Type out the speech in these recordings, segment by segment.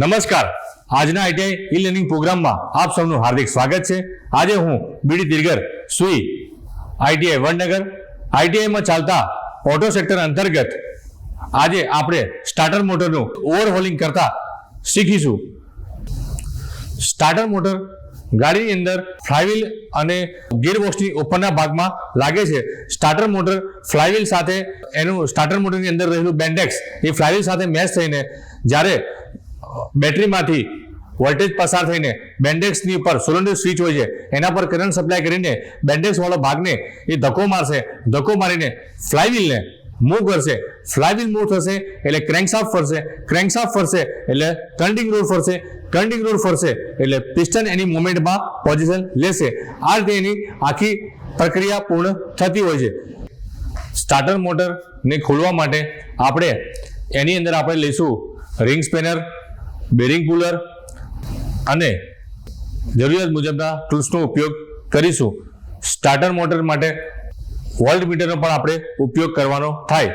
નમસ્કાર. આજના ITI e learning પ્રોગ્રામમાં આપ સૌનું હાર્દિક સ્વાગત છે. આજે હું બીડી દિરગર સુઈ આઈટીઆઈ વડનગર આઈટીઆઈમાં ચાલતા ઓટો સેક્ટર અંતર્ગત આજે આપણે સ્ટાર્ટર મોટરનું ઓવરહોલિંગ કરતા શીખીશું. સ્ટાર્ટર મોટર ગાડીની અંદર ફ્લાયવીલ અને ગિયરબોક્સની ઉપરના ભાગમાં લાગે છે. સ્ટાર્ટર મોટર ફ્લાયવીલ સાથે એનું સ્ટાર્ટર મોટરની અંદર રહેલું બેન્ડેક્સ એ ફ્લાયવીલ સાથે મેચ થઈને જ્યારે બેટરીમાંથી વોલ્ટેજ પસાર થઈને બેન્ડેક્સની ઉપર સોલન્ડર સ્વિચ હોય છે, એના પર કરંટ સપ્લાય કરીને બેન્ડેક્સવાળો ભાગને એ ધક્કો મારશે, ધક્કો મારીને ફ્લાયવ્હીલને મૂવ કરશે. ફ્લાયવ્હીલ મૂવ થશે એટલે ક્રેન્કશાફ્ટ ફરશે ક્રેન્કશાફ્ટ ફરશે એટલે ટર્નિંગ રોડ ફરશે ટર્નિંગ રોડ ફરશે એટલે પિસ્ટન એની મુમેન્ટમાં પોઝિશન લેશે. આ રીતે એની આખી પ્રક્રિયા પૂર્ણ થતી હોય છે. સ્ટાર્ટર મોટરને ખોલવા માટે આપણે એની અંદર આપણે લઈશું રિંગ સ્પેનર બેરિંગ પુલર અને જરૂરિયાત મુજબના ટૂલ્સનો ઉપયોગ કરીશું. સ્ટાર્ટર મોટર માટે વોલ્ટ મીટરનો પણ આપણે ઉપયોગ કરવાનો થાય.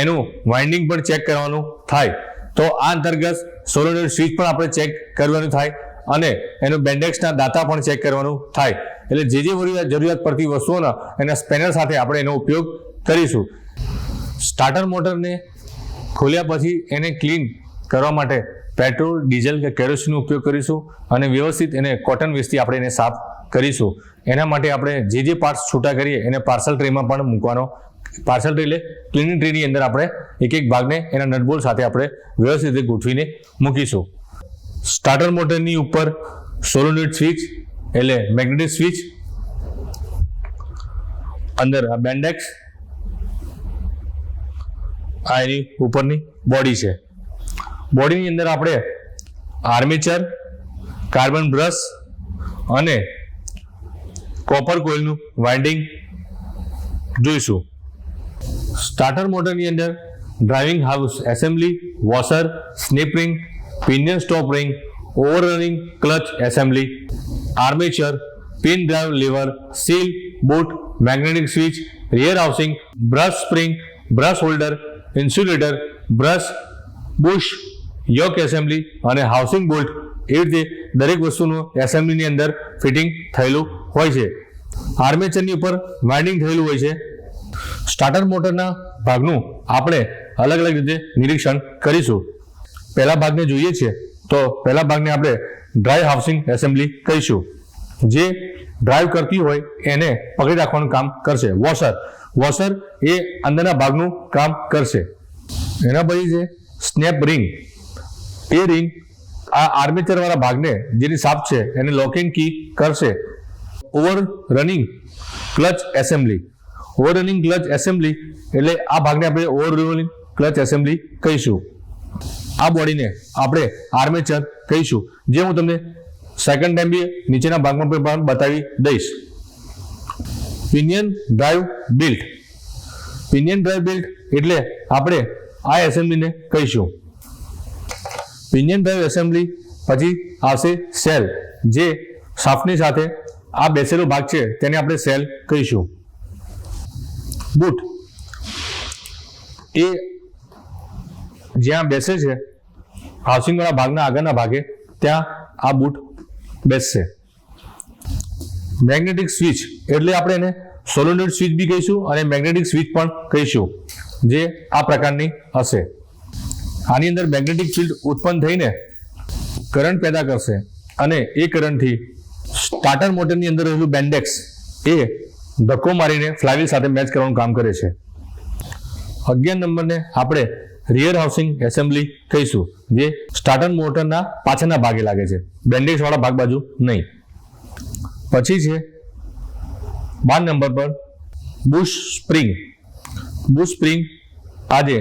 એનું વાઇન્ડિંગ પણ ચેક કરવાનું થાય. તો આ અંતર્ગત સોલોનોઇડ સ્વિચ પણ આપણે ચેક કરવાનું થાય અને એનું બેન્ડેક્સના દાતા પણ ચેક કરવાનું થાય. એટલે જે જે જરૂરિયાત પડતી વસ્તુઓના એના સ્પેનર સાથે આપણે એનો ઉપયોગ કરીશું. સ્ટાર્ટર મોટરને ખોલ્યા પછી એને ક્લીન કરવા માટે પેટ્રોલ, ડીઝલ કે કેરોસીનનો ઉપયોગ કરીશું અને વ્યવસ્થિત એને કોટન વેસ્ટથી આપણે એને સાફ કરીશું. એના માટે આપણે જે જે પાર્ટ્સ છૂટા કરીએ એને પાર્સલ ટ્રેમાં પણ મૂકવાનો. પાર્સલ ટ્રે એટલે ક્લિનિંગ ટ્રેની અંદર આપણે એક એક ભાગને એના નટબોલ સાથે આપણે વ્યવસ્થિત રીતે ગોઠવીને મૂકીશું. સ્ટાર્ટર મોટરની ઉપર સોલોનોઇડ સ્વિચ એટલે મેગ્નેટિક સ્વિચ અંદર આ બેન્ડેક્સ આ એની ઉપરની બોડી છે. બોડીની અંદર આપણે આર્મેચર, કાર્બન બ્રશ અને કોપર કોઇલનું વાઇન્ડિંગ જોઈશું. સ્ટાર્ટર મોટરની અંદર driving house assembly washer snap ring pinion stop ring overrunning clutch assembly armature pin drive lever seal boot magnetic switch rear housing brush spring brush holder insulator brush bush yoke assembly અને housing bolt એ રીતે દરેક વસ્તુનું એસેમ્બલીની અંદર fitting થયેલું હોય છે. આર્મેચરની ઉપર વાઇન્ડિંગ થયેલું હોય છે. સ્ટાર્ટર મોટરના ભાગનું આપણે અલગ અલગ રીતે નિરીક્ષણ કરીશું. પહેલા ભાગને જોઈએ છીએ તો પહેલા ભાગને આપણે ડ્રાઈવ હાઉસિંગ એસેમ્બલી કહીશું. જે ડ્રાઈવ કરતી હોય એને પકડી રાખવાનું કામ કરશે. વોશર વોશર એ અંદરના ભાગનું કામ કરશે. એના પછી છે સ્નેપ રિંગ એ રિંગ આ આર્મેચર વાળા ભાગને જેની સાપ છે, એને લોકિંગ કી કરશે. Over running clutch assembly over running clutch assembly એટલે આ ભાગને આપણે ઓવર રનિંગ ક્લચ એસેમ્બલી કહીશું. આ બોડીને આપણે આર્મેચર કહીશું. જે હું તમને સેકન્ડ ટાઈમ બી નીચેના ભાગમાં પણ બતાવી દઈશ. Pinion drive built pinion drive built એટલે આપણે આ એસેમ્બલીને કહીશું. પિનિયન ડ્રાઈવ એસેમ્બલી પછી આવશે સેલ, જે શાફ્ટની સાથે આ બેસેલો ભાગ છે તેને આપણે સેલ કહીશું. બૂટ. એ જ્યાં બેસે છે, હાઉસિંગવાળા ભાગના આગળના ભાગે, ત્યાં આ બૂટ બેસશે. મેગ્નેટિક સ્વિચ એટલે આપણે એને સોલોનોઇડ સ્વિચ બી કહીશું અને મેગ્નેટિક સ્વિચ પણ કહીશું, જે આ પ્રકારની હશે. આની અંદર મેગ્નેટિક ફિલ્ડ ઉત્પન્ન થઈને કરંટ પેદા કરશે. અને એ કરંટથી સ્ટાર્ટર મોટરની અંદર રહેલું બેન્ડેક્સ એ ધક્કો મારીને ફ્લાયવીલ સાથે મેચ કરવાનું કામ કરે છે. અગિયાર નંબરને આપણે રિયર હાઉસિંગ એસેમ્બલી કહીશું, જે સ્ટાર્ટર મોટરના પાછળના ભાગે લાગે છે. બેન્ડેક્સવાળા ભાગ બાજુ નહીં. પછી છે બાર નંબર પર બુશ સ્પ્રિંગ બુશ સ્પ્રિંગ આજે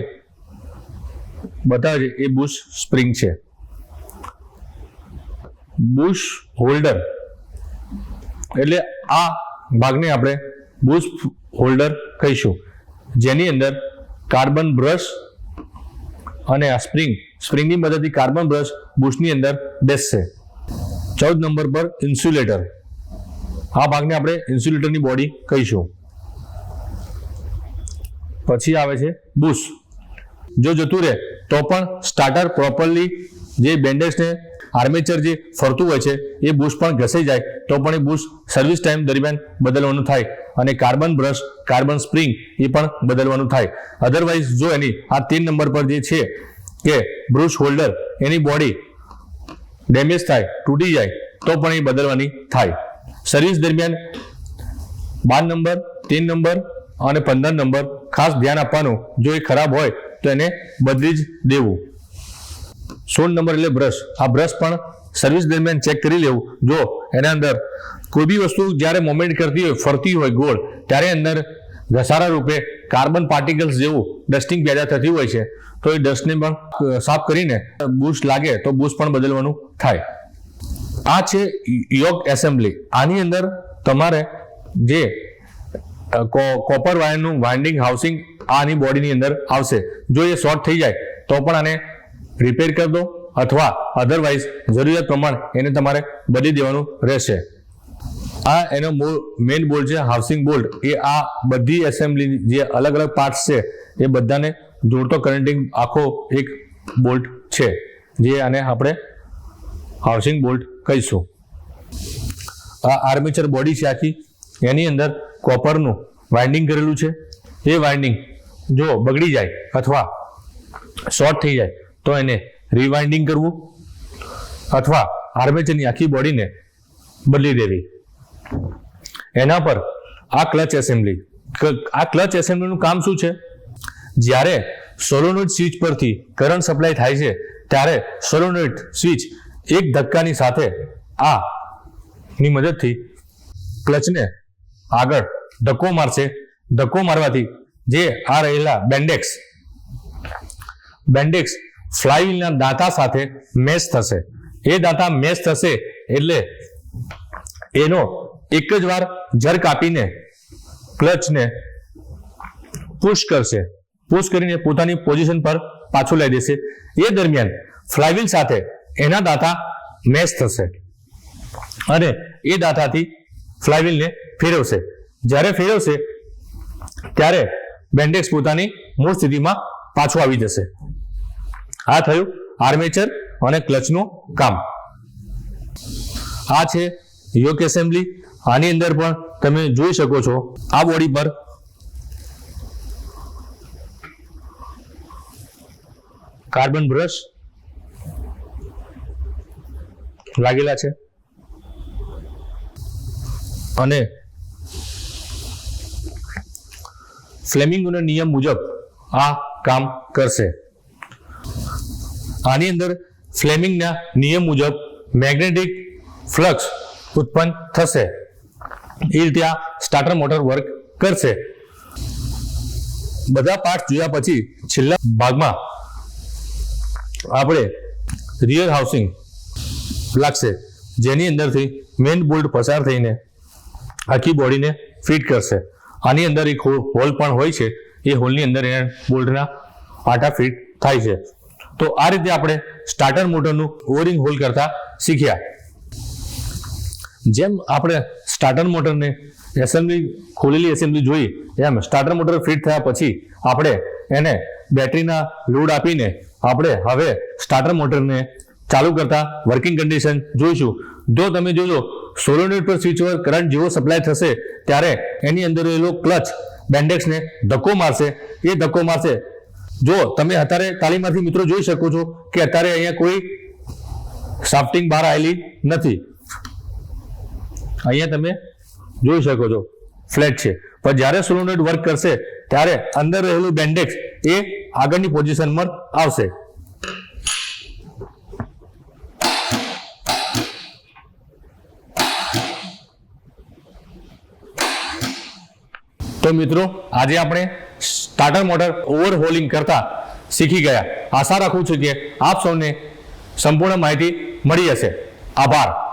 બતાવે જ એ બુશ સ્પ્રિંગ છે. Bush holder. એટલે આ ભાગને આપણે બુશ હોલ્ડર કહીશું. જેની અંદર કાર્બન બ્રશ અને આ સ્પ્રિંગ, સ્પ્રિંગની મદદથી કાર્બન બ્રશ બુશની અંદર બેસશે. ચૌદ નંબર પર ઇન્સ્યુલેટર. આ ભાગને આપણે ઇન્સ્યુલેટરની બોડી કહીશું. પછી આવે છે બુશ. જો જતું રહે તો પણ સ્ટાર્ટર પ્રોપરલી જે બેન્ડેજને આર્મેચર જે ફરતું હોય છે, એ બુશ પણ ઘસાઈ જાય. તો પણ એ બુશ સર્વિસ ટાઈમ દરમિયાન બદલવાનું થાય. અને કાર્બન બ્રશ કાર્બન સ્પ્રિંગ એ પણ બદલવાનું થાય. અધરવાઇઝ જો એની આ તીન નંબર પર જે છે કે બ્રુશ હોલ્ડર એની બોડી ડેમેજ થાય, તૂટી જાય, તો પણ એ બદલવાની થાય. સર્વિસ દરમિયાન બાર નંબર તીન નંબર અને પંદર નંબર ખાસ ધ્યાન આપવાનું. જો એ ખરાબ હોય તો એને બદલી જ દેવું. સોળ નંબર એટલે બ્રશ આ બ્રશ પણ સર્વિસ દરમિયાન ચેક કરી લેવું. જો એના અંદર કોઈ બી વસ્તુ જ્યારે મોમેન્ટ કરતી હોય, ફરતી હોય ગોળ, ત્યારે અંદર ઘસારા રૂપે કાર્બન પાર્ટિકલ્સ જેવું ડસ્ટિંગ પેદા થતી હોય છે. તો એ ડસ્ટને પણ સાફ કરીને બુશ લાગે તો બુશ પણ બદલવાનું થાય. આ છે યોગ એસેમ્બલી આની અંદર તમારે જે કોપર વાયરનું વાઇન્ડિંગ હાઉસિંગ આની બોડીની અંદર આવશે. જો એ શોર્ટ થઈ જાય, તો પણ આને રિપેર કરી દો અથવા અધરવાઇઝ જરૂરિયાત પ્રમાણે એને તમારે બદલી દેવાનું રહેશે. આ એનો મેઇન બોલ્ટ છે હાઉસિંગ બોલ્ટ એ આ બધી એસેમ્બલી જે અલગ અલગ પાર્ટ્સ છે, એ બધાને જોડતો કનેક્ટિંગ આખો એક બોલ્ટ છે, જે આને આપણે હાઉસિંગ બોલ્ટ કહીશું. આ આર્મેચર બોડી છે આખી. એની અંદર કોપરનું વાઇન્ડિંગ કરેલું છે. એ વાઇન્ડિંગ જો બગડી જાય અથવા શોર્ટ થઈ જાય, તો એને રીવાઇન્ડિંગ કરવું અથવા આર્મેચરની આખી બોડીને બદલી દેવી. એના પર આ ક્લચ એસેમ્બલી આ ક્લચ એસેમ્બલીનું કામ શું છે? જ્યારે સોલોનોઇડ સ્વિચ પરથી કરંટ સપ્લાય થાય છે, ત્યારે સોલોનોઇડ સ્વિચ એક ધક્કાની સાથે આ ની મદદથી ક્લચને આગળ ધક્કો મારશે. ધક્કો મારવાથી જે આ રહેલા બેન્ડેક્સ બેન્ડેક્સ ફ્લાયવીલના દાંતા સાથે મેશ થશે. એ દાંતા મેશ થશે એટલે એનો એક જ વાર જર કાપીને ક્લચને પુશ કરશે. પુશ કરીને પોતાની પોઝિશન પર પાછું લઈ દેશે. એ દરમિયાન ફ્લાયવીલ સાથે એના દાંતા મેશ થશે. અને એ દાંતાથી ફ્લાયવીલને ફેરવશે. જ્યારે ફેરવશે, ત્યારે બેન્ડેક્સ પોતાની મૂળ સ્થિતિમાં પાછું આવી જશે. આ થયું આર્મેચર અને ક્લચનું કામ. આ છે યોક એસેમ્બલી આની અંદર પણ તમે જોઈ શકો છો, આ બોડી પર કાર્બન બ્રશ લાગેલા છે. અને ફ્લેમિંગોના નિયમ મુજબ આ કામ કરશે. આની અંદર ફ્લેમિંગના નિયમ મુજબ મેગ્નેટિક ફ્લક્સ ઉત્પન્ન થશે. એ રીતે આ સ્ટાર્ટર મોટર વર્ક કરશે. બધા પાર્ટ જોયા પછી છેલ્લા ભાગમાં આપણે રિયર હાઉસિંગ લાગશે. જેની અંદરથી મેઇન બોલ્ટ પસાર થઈને આખી બોડીને ફિટ કરશે. આની અંદર એક હોલ પણ હોય છે. એ હોલની અંદર એને બોલ્ટના આટા ફિટ થાય છે. તો આ રીતે આપણે સ્ટાર્ટર મોટરનું ઓરિંગ હોલ કરતા શીખ્યા. જેમ આપણે સ્ટાર્ટર મોટરને એસેમ્બલી ખોલેલી એસેમ્બલી જોઈ, એમ સ્ટાર્ટર મોટર ફિટ થયા પછી આપણે એને બેટરીના લોડ આપીને આપણે હવે સ્ટાર્ટર મોટરને ચાલુ કરતા વર્કિંગ કન્ડિશન જોઈશું. જો તમે જોજો સોલોનોઇડ પર સ્વિચ ઓવર કરંટ જેવો સપ્લાય થશે, ત્યારે એની અંદર રહેલો ક્લચ બેન્ડેક્સને ધક્કો મારશે. એ ધક્કો મારશે. જો તમે અત્યારે તાલીમાંથી મિત્રો જોઈ શકો છો કે અત્યારે અહીંયા કોઈ સાફ્ટિંગ બહાર આવેલી નથી. અહીંયા તમે જોઈ શકો છો. ફ્લેટ છે. પણ જ્યારે સોલોનોઇડ વર્ક કરશે, ત્યારે અંદર રહેલું બેન્ડેક્સ એ આગળની પોઝિશનમાં આવશે. તો મિત્રો, આજે આપણે સ્ટાર્ટર મોટર ઓવરહોલિંગ કરતા શીખી ગયા. આશા રાખું છું કે આપ સૌને સંપૂર્ણ માહિતી મળી હશે. આભાર.